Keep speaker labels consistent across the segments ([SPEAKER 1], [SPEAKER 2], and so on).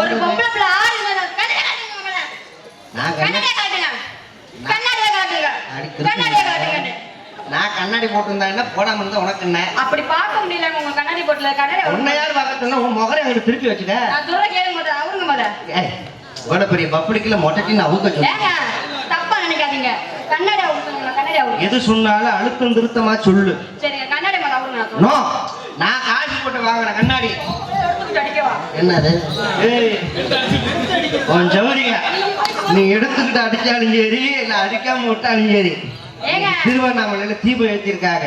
[SPEAKER 1] ஒரு பொம்பளை பிள்ளை முதல்ல.
[SPEAKER 2] நான் கண்ணாடி போட்டிருந்தா போடாம இருந்தா உனக்கு என்ன?
[SPEAKER 1] அப்படி பார்க்க முடியல உங்க கண்ணாடி போட்டுல. கண்ணாடி
[SPEAKER 2] உன்னை யார் உன் முகரை அங்கிட்டு திருப்பி வச்சுக்க
[SPEAKER 1] நான் சொல்ற முத அவருங்க முத
[SPEAKER 2] இவ்வளவு பெரிய அவுக்க சொல்லு
[SPEAKER 1] ஏங்க தப்பா நினைக்காதீங்க. கண்ணாடி அவருங்க கண்ணாடி அவருங்க.
[SPEAKER 2] எது சொன்னாலும் அழுத்தம் திருத்தமா சொல்லு.
[SPEAKER 1] சரிங்க கண்ணாடி முத அவருங்க நான்
[SPEAKER 2] காசு போட்டு வாங்கின கண்ணாடி. என்னது? ஏய் உன் ஜவுரிங்க நீ எடுத்துக்கிட்டு அடிச்சாலும் சரி இல்ல அடிக்காம விட்டாலும் சரி திருவண்ணாமலையில தீபம் ஏற்றிருக்காங்க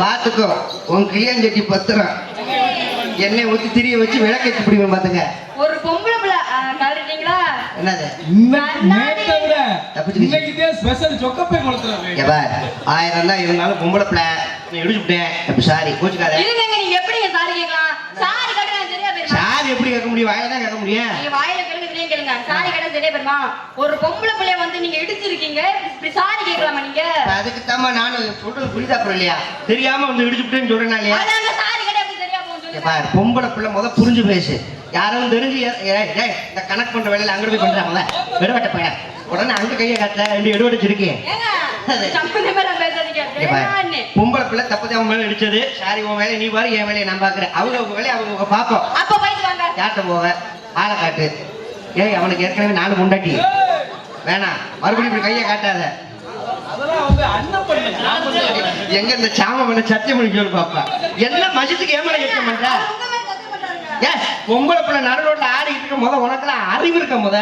[SPEAKER 2] பார்த்துக்கோ உன் கிளியஞ்சட்டி பத்திரம். எண்ணெய் ஊத்தி திரிய வச்சு விளக்கேற்றி பிடிப்பேன் பாத்துங்க
[SPEAKER 1] ஒரு பொம்பளை பிள்ளை கலட்டுறீங்களா
[SPEAKER 2] என்னது? ஆயிரம் தான் இருந்தாலும் பொம்பளை பிள்ளை. நான் இடிச்சு விட்டேன். அப்ப சாரி கோச்சுக்காத
[SPEAKER 1] எப்படிங்க சாரி கேட்கலாம் சாரி கட்ட நான் சரியா
[SPEAKER 2] சாரி எப்படி கேட்க முடியும்? வாயில தான் கேட்க முடியும்.
[SPEAKER 1] நீங்க வாயில கேளுங்க கேளுங்க. சாரி கட்ட சரியா போயிருமா ஒரு பொம்பளை பிள்ளைய வந்து நீங்க இடிச்சிருக்கீங்க. இப்படி சாரி கேட்கலாமா நீங்க?
[SPEAKER 2] அதுக்கு தாம்மா நானும் சொல்றது புரியுதா அப்புறம் இல்லையா? தெரியாம வந்து இடிச்சு விட்டேன்னு சொல்றேன் இல்லையா
[SPEAKER 1] சாரி கட்ட எப்படி சரியா போகும்
[SPEAKER 2] இங்க
[SPEAKER 1] சொல்லுங்க?
[SPEAKER 2] பாரு பொம்பளை பிள்ளை முத புரிஞ்சு பேசு. யாரும் தெரிஞ்சு இந்த கணக்கு பண்ற வேலையில அங்கிட்டு போய் பண்றாங்க விடவட்ட பையன் உடனே அங்க கையை காட்டுற ரெண்டு
[SPEAKER 1] வேணான்னு.
[SPEAKER 2] பொம்பளை பிள்ளை தப்பு அவன் மேல அடிச்சது சாரி உன் வேலையை நீ பாரு என் வேலையை நான் பாக்குறேன். அவங்க அவங்க வேலையை அவங்க பாப்போம். யார்கிட்ட போக ஆளை காட்டு. ஏய் அவனுக்கு ஏற்கனவே நாலு முண்டாட்டி வேணாம் மறுபடியும் இப்படி கையை காட்டாத.
[SPEAKER 3] அதெல்லாம் வந்து
[SPEAKER 2] எங்க இந்த சாம பண்ண சத்தியம் பண்ணி சொல்லு பாப்பா. என்ன மசித்துக்கு ஏமலை ஏற்ற பண்ற?
[SPEAKER 1] உங்க மேல
[SPEAKER 2] பொம்பளை பிள்ளை நடு ரோட்ல ஆடிக்கிட்டு இருக்க முத உனக்குலாம் அறிவு இருக்க முத?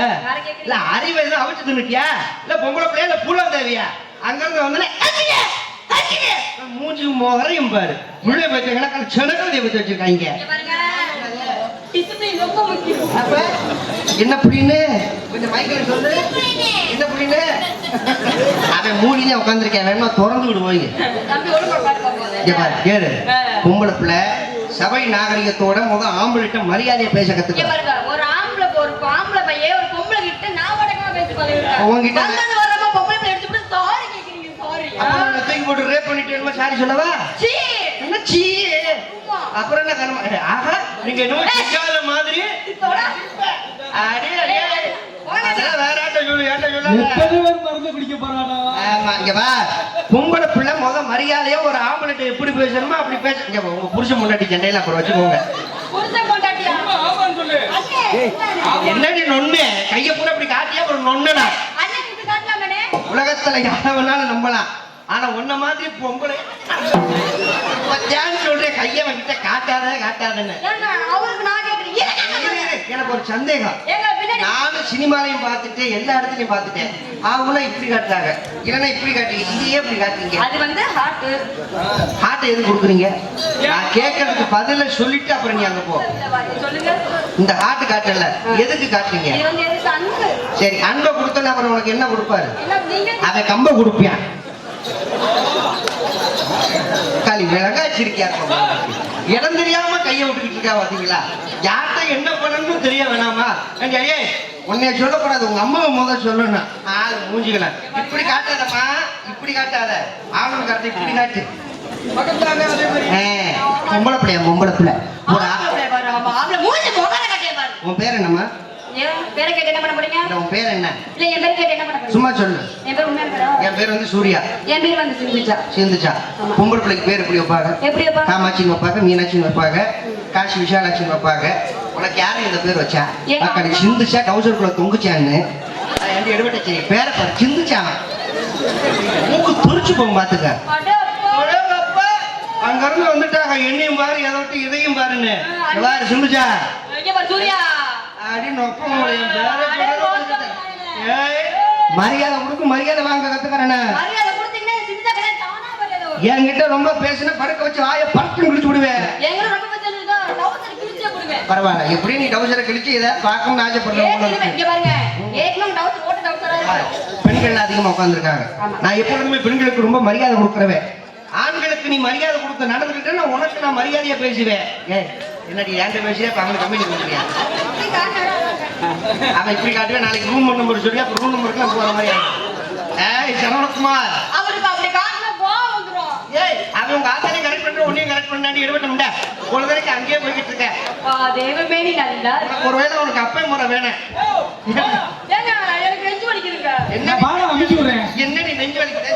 [SPEAKER 2] இல்ல அறிவு எதுவும் அவிச்சு தின்னுட்டியா? இல்ல பொம்பளை பிள்ளைய இல்ல பூலா தேவையா அங்கிருந்து வந்து மூஞ்சி முகரையும் பாரு. புள்ளை பத்தி கணக்கான செனக்கல் தேவத்தை வச்சிருக்காங்க
[SPEAKER 1] இங்க பாருங்க டிசிப்ளின் ரொம்ப முக்கியம்
[SPEAKER 2] அப்ப என்ன கொஞ்சம் மைக்கில் சொல்லு. என்ன புடின்னு? அவன் மூடினே உட்காந்துருக்கேன் வேணுமா திறந்து விடு போய்.
[SPEAKER 1] தம்பி ஒழுங்கா பாட்டு
[SPEAKER 2] இங்க
[SPEAKER 1] பாப்போம்
[SPEAKER 2] பாரு கேளு. பொம்பளை பிள்ளை சபை நாகரிகத்தோட முத ஆம்பளைட்ட மரியாதையை பேச
[SPEAKER 1] இங்க
[SPEAKER 2] கத்துக்க
[SPEAKER 1] பாருங்க ஒரு ஆம்பளை ஒரு ஆம்பளை பையன் ஒரு பொம்பளை கிட்ட நான் வடக்கமா பேசி வராம பொம்பளை பிள்ளை எடுத்துட்டு சாரி கேக்குறீங்க சாரி
[SPEAKER 2] அப்ப உன்னை தூக்கி போட்டு ரேப் பண்ணிட்டு என்னமோ சாரி சொல்லவா
[SPEAKER 1] சீ.
[SPEAKER 2] என்ன சீ? அப்புறம் என்ன கர்மம் ஆஹா நீங்க செஞ்சாத மாதிரி. அடி அடி பிள்ளை முத மரியாதையா ஒரு ஆம்பளைட்ட எப்படி பேசணுமோ அப்படி பேச உங்க புருஷன் முன்னாடி சண்டையில அப்புறம் வச்சுக்கோங்க. என்னடி நொண்ணு? கைய பூரா இப்படி காட்டியா ஒரு நொண்ணுனா உலகத்துல யார வேணாலும் நம்பலாம். ஆனா உன்ன மாதிரி பொம்பளை சொல்றேன் கைய காட்டாத காட்டாதன்னு
[SPEAKER 1] ஏங்க அவருக்கு நான் கேக்குறேன்
[SPEAKER 2] இரு, இரு, எனக்கு ஒரு சந்தேகம். நானும் சினிமாலையும் பார்த்துட்டு எல்லா இடத்துலயும் பார்த்துட்டேன். அவங்களும் இப்படி காட்டுறாங்க. இல்லைன்னா இப்படி காட்டுறீங்க. இதையே இப்படி காட்டுறீங்க?
[SPEAKER 1] அது வந்து ஹார்ட்
[SPEAKER 2] ஹார்ட்டை எது கொடுக்குறீங்க? நான் கேட்கறதுக்கு பதில சொல்லிட்டு அப்புறம் நீ அங்க போ. இந்த ஹார்ட் காட்டல. எதுக்கு காட்டுறீங்க? சரி அன்பை கொடுத்தோன்னு அப்புறம் உனக்கு என்ன கொடுப்பாரு? அவன் கம்ப கொடுப்பியான். களி விளங்காச்சிருக்கியா இடம் தெரியாம கையை விட்டுக்கிட்டு இருக்கா பாத்தீங்களா? யார்கிட்ட என்ன பண்ணணும்னு தெரிய வேணாமா? ஏய் உன்னைய சொல்லக்கூடாது உங்க அம்மாவை முதல் சொல்லணும். ஆளு மூஞ்சிக்கலாம் இப்படி காட்டாதம்மா இப்படி காட்டாத. ஆளும் காட்டு இப்படி காட்டு. பொம்பளை பிள்ளையா பொம்பளை பிள்ளை. ஒரு
[SPEAKER 1] ஆம்பளை மூஞ்சி கட்டைய பாரு.
[SPEAKER 2] உன் பேர் என்னம்மா?
[SPEAKER 1] பேரை கேட்டு என்ன பண்ண போறீங்க?
[SPEAKER 2] இல்ல, உன் பேர் என்ன
[SPEAKER 1] இல்ல, என் பேரை கேட்டு என்ன பண்ண போறீங்க?
[SPEAKER 2] சும்மா சொல்லு
[SPEAKER 1] என் பேர் உண்மையான பேரா?
[SPEAKER 2] என் பேர் வந்து சூர்யா
[SPEAKER 1] என் பேர் வந்து.
[SPEAKER 2] சிந்துச்சா
[SPEAKER 1] ஆமா.
[SPEAKER 2] பொம்பளை பிள்ளைக்கு பேர் எப்படி வைப்பாங்க
[SPEAKER 1] எப்படி?
[SPEAKER 2] காமாட்சின்னு வைப்பாங்க மீனாட்சின்னு வைப்பாங்க காசி விஷாலாட்சின்னு வைப்பாங்க உனக்கு யாரு இந்த பேர் வச்சா அக்கடி. சிந்துச்சா டவுசருக்குள்ள தொங்குச்சான்னு அது ரெண்டு எடுபட்ட சரி பேரை பாரு சிந்துச்சான் மூக்கு துரிச்சு போகும் பாத்துக்க
[SPEAKER 1] அட அப்பா.
[SPEAKER 2] அங்க இருந்து வந்துட்டாங்க எண்ணையும் பாரு எதை விட்டு இதையும் பாருன்னு சிந்துச்சா
[SPEAKER 1] சூர்யா.
[SPEAKER 2] மரியாதை கொடுக்கு மரியாதை வாங்க கத்துக்கிறேன்னு. என்கிட்ட ரொம்ப பேசினா படுக்க வச்சு வாயை பறக்குன்னு கிழிச்சு விடுவேன். பரவாயில்ல. எப்படி நீ டவுசரை கிழிச்சு இதை பார்க்கணும்னு ஆசைப்படுறேன். பெண்கள் அதிகமா உட்கார்ந்துருக்காங்க.
[SPEAKER 1] ஆமா.
[SPEAKER 2] நான் எப்பொழுதுமே பெண்களுக்கு ரொம்ப மரியாதை கொடுக்குறவேன் ஆண்களுக்கு நீ மரியாதை கொடுத்து நடந்துக்கிட்டேன்னா உனக்கு நான் மரியாதையா பேசுவேன். ஏய் என்னடி ஏன்ட்ட பேசுறியா இப்ப அவங்களுக்கு கம்மி கொடுக்குறியா. அவன் இப்படி காட்டுவேன் நாளைக்கு ரூம் நம்பர் சொல்லியா அப்புறம் ரூம் நம்பருக்குலாம் போற மாதிரி. ஏய் சரவணகுமார்.
[SPEAKER 1] அவருக்கு அப்படி காட்டினா கோவம்
[SPEAKER 2] ஏய் அவன் அவன் உங்க ஆத்தானையும் கரெக்ட் பண்ற உன்னையும் கரெக்ட் பண்ணாண்டி எடுபட்டோம்டா ஒரு தடவைக்கு அங்கேயே போய்கிட்டு இருக்க
[SPEAKER 1] அப்பா தெய்வமே நீ நல்லா. இருக்கு.
[SPEAKER 2] ஒருவேளை உனக்கு அப்பே முறை வேணும்
[SPEAKER 1] ஏங்க எனக்கு நெஞ்சு வலிக்குதுங்க.
[SPEAKER 2] என்ன
[SPEAKER 3] பாடா அமுக்கி விடுறேன்.
[SPEAKER 2] என்ன நீ நெஞ்சு வலிக்குது?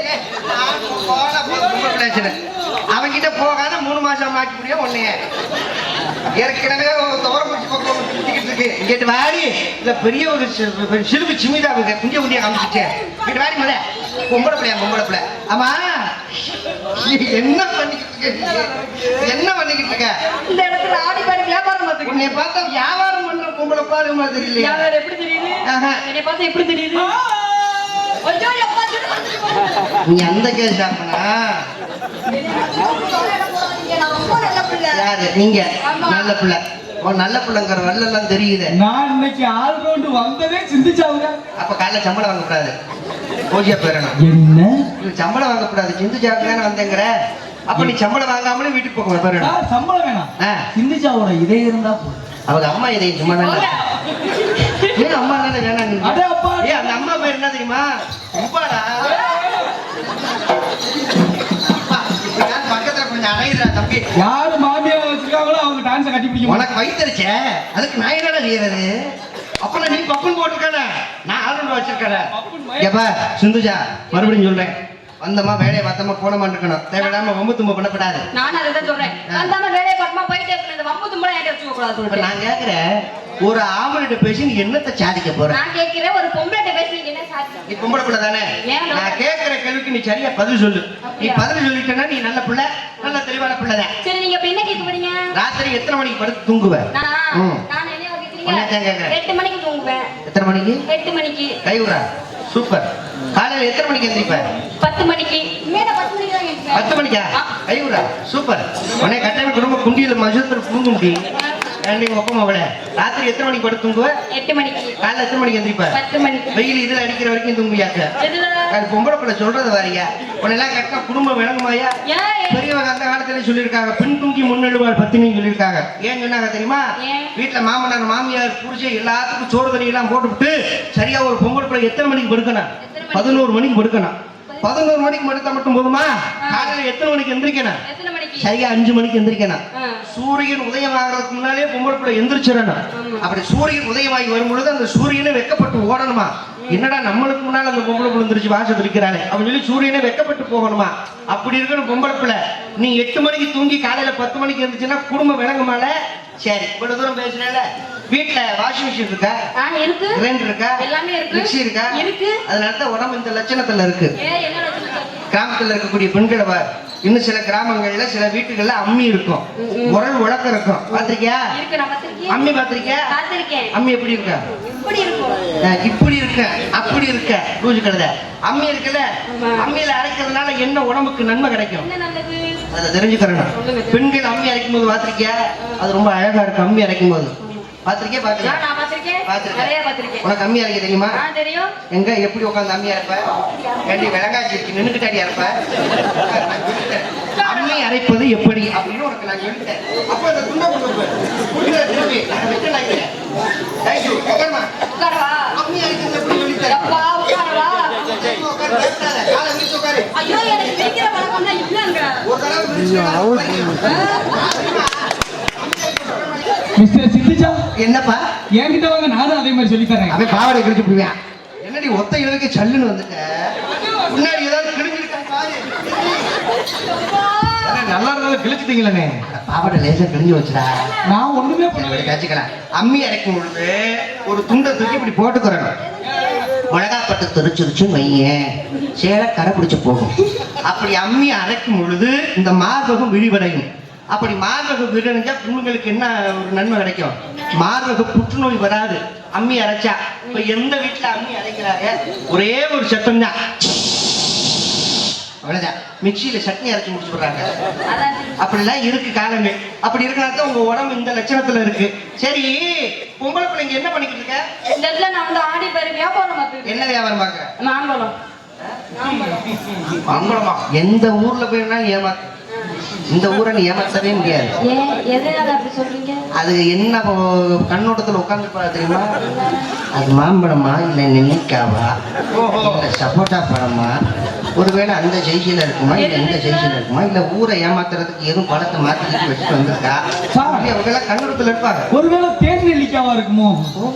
[SPEAKER 2] அவங்கிட்ட போகாத மூணு மாசம் ஆக்கி முடியும் உன்னைய. ஏற்கனவே தோற முடிச்சு பக்கம் சுத்திக்கிட்டு இருக்கு. இங்கிட்டு வாடி. இல்ல பெரிய ஒரு சிலுக்கு சிமிதா இருக்கு. குஞ்ச குண்டிய காமிச்சிட்டேன் இங்கிட்டு வாடி முதல்ல. பொம்பளை பிள்ளையா பொம்பளை பிள்ளை. ஆமா. என்ன பண்ணிக்கிட்டு இருக்க? என்ன பண்ணிக்கிட்டு இருக்க?
[SPEAKER 1] இந்த இடத்துல ஆடி பாடி வியாபாரம் பார்த்துக்கிட்டு
[SPEAKER 2] உன்னை பார்த்தா வியாபாரம் பண்ற பொம்பளை பாரு மாதிரி தெரியலையா.
[SPEAKER 1] வியாபாரம் எப்படி தெரியுது?
[SPEAKER 2] ஆஹா.
[SPEAKER 1] என்னை பார்த்தா எப்படி தெரியுது?
[SPEAKER 2] நீ அந்த கேஸ் ஆப்பனா யாரு? நீங்க. நல்ல பிள்ளை. உன் நல்ல பிள்ளைங்கிற வெள்ளெல்லாம் தெரியுது.
[SPEAKER 3] நான் இன்னைக்கு ஆள் ரவுண்டு வந்ததே சிந்திச்சாவுங்க.
[SPEAKER 2] அப்ப காலைல சம்பளம் வாங்கக்கூடாது. பூஜை பெறணும்
[SPEAKER 3] என்ன?
[SPEAKER 2] நீ சம்பளம் வாங்கக்கூடாது. சிந்து ஜாக்கு தானே வந்தேங்கிற. அப்ப நீ சம்பளம் வாங்காமலே வீட்டுக்கு போக
[SPEAKER 3] நான் சம்பளம் வேணாம். சிந்திச்சாவோட இதே இருந்தா போதும்.
[SPEAKER 2] அவங்க அம்மா இதை சும்மா தானே? ஏன் அம்மா தானே வேணாம் நீ
[SPEAKER 3] அடே அப்பா.
[SPEAKER 2] ஏ அந்த அம்மா பேர் என்ன தெரியுமா? உப்பாடா அப்பா, இப்ப நான் பக்கத்துல கொஞ்சம் தம்பி
[SPEAKER 3] யாரு மாமியார் வச்சிருக்காங்களோ அவங்க டான்ஸ கட்டி பிடிக்க
[SPEAKER 2] உனக்கு வயிற்றுச்ச அதுக்கு நான் என்னடா செய்யறது? அப்ப நீ பப்புன் போட்டிருக்கான நான் ஆளுநர்
[SPEAKER 3] மய-
[SPEAKER 2] ஏப்பா சிந்துஜா மறுபடியும் சொல்றேன். வந்தம்மா வேலையை பார்த்தம்மா போனமா இருக்கணும் தேவையில்லாம வம்பு தும்ப பண்ணக்கூடாது.
[SPEAKER 1] நானும் அதை தான் சொல்றேன் வந்தாம வேலையை பார்க்கமா போயிட்டே இருக்கணும். இந்த வம்பு தும்பலாம் என்கிட்ட வச்சுக்க கூடாது
[SPEAKER 2] நான் கேக்குறேன் ஒரு ஆம்பளைட்ட பேசி நீ என்னத்தை சாதிக்க போற?
[SPEAKER 1] நான் கேட்கிறேன் ஒரு பொம்பளை பேசி என்ன சாதிச்சோம்
[SPEAKER 2] நீ பொம்பளை பிள்ளை தானே
[SPEAKER 1] நான்
[SPEAKER 2] கேட்கிற கேள்விக்கு நீ சரியா பதில் சொல்லு. நீ? பதில் சொல்லிட்டேன்னா நீ நல்ல பிள்ளை நல்ல தெளிவான பிள்ளை தான்
[SPEAKER 1] சரி நீங்க இப்ப என்ன கேட்க போறீங்க?
[SPEAKER 2] ராத்திரி எத்தனை மணிக்கு படுத்து தூங்குவ?
[SPEAKER 1] நான் என்ன கேக்குறீங்க
[SPEAKER 2] கேக்குறேன்.
[SPEAKER 1] எட்டு மணிக்கு தூங்குவேன்.
[SPEAKER 2] எத்தனை மணிக்கு?
[SPEAKER 1] எட்டு மணிக்கு.
[SPEAKER 2] கைவிடா சூப்பர். காலையில எத்தனை மணிக்கு எந்திரிப்ப?
[SPEAKER 1] பத்து மணிக்கு. மேல பத்து மணிக்கு
[SPEAKER 2] பத்து மணிக்கா?
[SPEAKER 1] ஆ.
[SPEAKER 2] கைவிடா சூப்பர். உடனே கட்டாயம் குடும்ப குண்டியில மசூத்தில் புழுங்க முடியும். நீங்க ஒப்பம் அவள ராத்திரி எத்தனை மணிக்கு படுத்து தூங்குவ?
[SPEAKER 1] எட்டு மணிக்கு.
[SPEAKER 2] காலைல எத்தனை மணிக்கு எந்திரிப்ப?
[SPEAKER 1] பத்து மணிக்கு.
[SPEAKER 2] வெயில் இதுல அடிக்கிற வரைக்கும் தூங்குவியாக்க அது பொம்பளை பிள்ளை சொல்றது வாரியா உன்னெல்லாம் கட்டினா குடும்பம் விளங்குமாயா பெரியவங்க அந்த காலத்துல சொல்லியிருக்காங்க? பெண் தூங்கி முன்னெழுவாள் பத்தினி சொல்லியிருக்காங்க. ஏன் சொன்னாங்க தெரியுமா? வீட்டுல மாமனார் மாமியார் புரிச்சு எல்லாத்துக்கும் சோறு தண்ணி எல்லாம் போட்டுவிட்டு சரியா ஒரு பொங்கல் பிள்ளை எத்தனை மணிக்கு படுக்கணும்? பதினோரு மணிக்கு படுக்கணும். பதினோரு மணிக்கு படுத்தா மட்டும் போதுமா? காலையில எத்தனை மணிக்கு எந்திரிக்கணும்? சரியா அஞ்சு மணிக்கு எந்திரிக்கணும். சூரியன் உதயம் ஆகிறதுக்கு முன்னாலே பொம்பளை பிள்ளை எந்திரிச்சிடணும். அப்படி சூரியன் உதயமாகி வரும் பொழுது அந்த சூரியனை வெக்கப்பட்டு ஓடணுமா? என்னடா நம்மளுக்கு முன்னால அந்த பொம்பளை பிள்ளை எந்திரிச்சு வாசல் இருக்கிறாளே அப்படின்னு சொல்லி சூரியனை வெக்கப்பட்டு போகணுமா? அப்படி இருக்கணும் பொம்பளை பிள்ளை. நீ எட்டு மணிக்கு தூங்கி காலையில பத்து மணிக்கு இருந்துச்சுன்னா குடும்பம் விளங்குமால? சரி இவ்வளவு தூரம் பேசுறேன்ல வீட்டுல வாஷிங் மிஷின் இருக்கா?
[SPEAKER 1] இருக்கு.
[SPEAKER 2] கிரைண்டர் இருக்கா?
[SPEAKER 1] எல்லாமே இருக்கு.
[SPEAKER 2] மிக்ஸி இருக்கா?
[SPEAKER 1] இருக்கு.
[SPEAKER 2] அதனால தான் உடம்பு இந்த லட்சணத்துல இருக்கு? கிராமத்துல இருக்கக்கூடிய பெண்களை இன்னும் சில கிராமங்கள்ல சில வீட்டுகள்ல அம்மி இருக்கும். உரல் உலக்கம் இருக்கும். பாத்திருக்கியா? அம்மி பாத்திருக்கியா? அம்மி எப்படி இருக்கா?
[SPEAKER 1] இப்படி
[SPEAKER 2] இருக்க. அப்படி இருக்க. பூஜை கழுத. அம்மி இருக்குல்ல. அம்மியில அரைக்கிறதுனால என்ன உடம்புக்கு நன்மை கிடைக்கும்? அதை தெரிஞ்சுக்கிறணும்
[SPEAKER 1] சொல்லுங்க.
[SPEAKER 2] பெண்கள் அம்மி அரைக்கும் போது பாத்திருக்கியா அது ரொம்ப அழகா இருக்கு அம்மி அரைக்கும் போது பாத்திருக்கியா
[SPEAKER 1] ஆ,
[SPEAKER 2] பாத்திருக்கியா
[SPEAKER 1] நான் பார்த்திருக்கேன்.
[SPEAKER 2] பார்த்திருக்கேன்.
[SPEAKER 1] நிறைய
[SPEAKER 2] உனக்கு அரைக்க தெரியுமா?
[SPEAKER 1] தெரியும்.
[SPEAKER 2] எங்க? எப்படி உட்காந்து அம்மியா இருப்ப? ஏண்டி விளங்காச்சி இருக்கு. நின்னுக்கிட்டாடியா இருப்ப அம்மி அரைப்பது எப்படி? அப்படின்னு உனக்கு நான் சொல்லிட்டேன். அப்ப அந்த துண்டை கொண்டு
[SPEAKER 1] ஐயோ எனக்கு பிடிக்கிற பழக்கம்னா இல்லங்க.
[SPEAKER 2] ஒரு தடவை விரிச்சு
[SPEAKER 3] மிஸ்டர் சிந்திச்சா
[SPEAKER 2] என்னப்பா?
[SPEAKER 3] என்கிட்ட வாங்க நானும் அதே மாதிரி சொல்லி தரேன்.
[SPEAKER 2] அவன் பாவாடை கிழிச்சு போடுவேன் என்னடி ஒத்த இழுக்க சல்லுன்னு வந்துட்ட? முன்னாடி ஏதாவது பாரு. நல்லா இருந்தாலும் கிழிச்சிட்டீங்களே. பாவாடை லேசா கிழிஞ்சு வச்சுடா
[SPEAKER 3] நான் ஒண்ணுமே
[SPEAKER 2] விடு, கச்சிக்கலாம் அம்மி அரைக்கும் பொழுது ஒரு துண்டை தூக்கி இப்படி போட்டுக்கிறணும். மிளகாப்பட்டு தெரிச்சிருச்சுன்னு வையேன் சேலை கரை பிடிச்சு போகும். அப்படி அம்மி அரைக்கும் பொழுது இந்த மார்பகம் விரிவடையும். அப்படி மார்பகம் விரிவடைஞ்சா பெண்களுக்கு என்ன ஒரு நன்மை கிடைக்கும்? மார்பக புற்றுநோய் வராது. அம்மி அரைச்சா. இப்ப எந்த வீட்டுல அம்மி அரைக்கிறாங்க? ஒரே ஒரு சத்தம் தான் அவ்வளவுதான். மிக்சியில சட்னி அரைச்சு முடிச்சு விடுறாங்க அப்படிலாம் இருக்கு காலமே. அப்படி இருக்கனாத்தான் உங்க உடம்பு இந்த லட்சணத்துல இருக்கு. சரி பொம்பளை பிள்ளைங்க என்ன பண்ணிக்கிட்டு இருக்க?
[SPEAKER 1] இந்த இடத்துல நான் வந்து ஆடி பேரு வியாபாரம்
[SPEAKER 2] என்ன வியாபாரம் பாக்குற
[SPEAKER 1] மாம்பழம்
[SPEAKER 2] மங்களமா எந்த ஊர்ல போயிருந்தா ஏமாத்து. இந்த ஊரை நீ ஏமாத்தவே முடியாது.
[SPEAKER 1] ஏன்? எதனால அப்படி சொல்றீங்க?
[SPEAKER 2] அது என்ன கண்ணோட்டத்துல உட்காந்து தெரியுமா? அது மாம்பழமா இல்ல நெல்லிக்காவா? இல்ல சப்போட்டா பழமா? ஒருவேளை அந்த செய்தியில இருக்குமா? இல்ல இந்த செய்தியில இருக்குமா? இல்ல ஊரை ஏமாத்துறதுக்கு எதுவும் பழத்தை மாத்தி வச்சுட்டு வந்திருக்கா?
[SPEAKER 3] சார்.
[SPEAKER 2] அப்படி அவங்க எல்லாம் கண்ணுறத்துல இருப்பாங்க.
[SPEAKER 3] ஒருவேளை தேன் நெல்லிக்காவா இருக்குமோ?
[SPEAKER 2] ஓ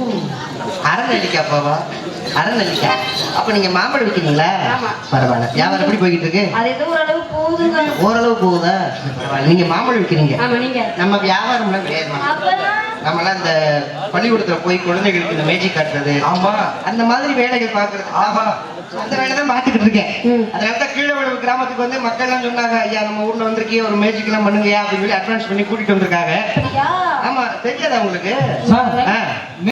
[SPEAKER 2] அறநெல்லிக்காய் அப்ப நீங்க மாம்பழம் விற்கிறீங்களா
[SPEAKER 1] ஆமா.
[SPEAKER 2] பரவாயில்ல. வியாபாரம் எப்படி போய்கிட்டு இருக்கு?
[SPEAKER 1] ஓரளவு
[SPEAKER 2] போகுதா? நீங்க மாம்பழம் விற்கிறீங்க
[SPEAKER 1] ஆமா நீங்க.
[SPEAKER 2] நம்ம வியாபாரம்லாம்
[SPEAKER 1] அப்பதான்.
[SPEAKER 2] நம்மளாம் இந்த பள்ளிக்கூடத்துல போய் குழந்தைகளுக்கு இந்த மேஜிக் காட்டுறது.
[SPEAKER 4] ஆமா.
[SPEAKER 2] அந்த மாதிரி வேலைகள் பாக்குறது ஆமா அந்த வேலை தான் பார்த்துக்கிட்டு இருக்கேன். அதனால தான் கீழே விழுவு கிராமத்துக்கு வந்து மக்கள்லாம் சொன்னாங்க ஐயா நம்ம ஊர்ல வந்திருக்கே ஒரு மேஜிக் எல்லாம் பண்ணுங்கயா அப்படின்னு சொல்லி அட்வான்ஸ் பண்ணி கூட்டிட்டு வந்திருக்காங்க. ஆமா தெரியாதா உங்களுக்கு?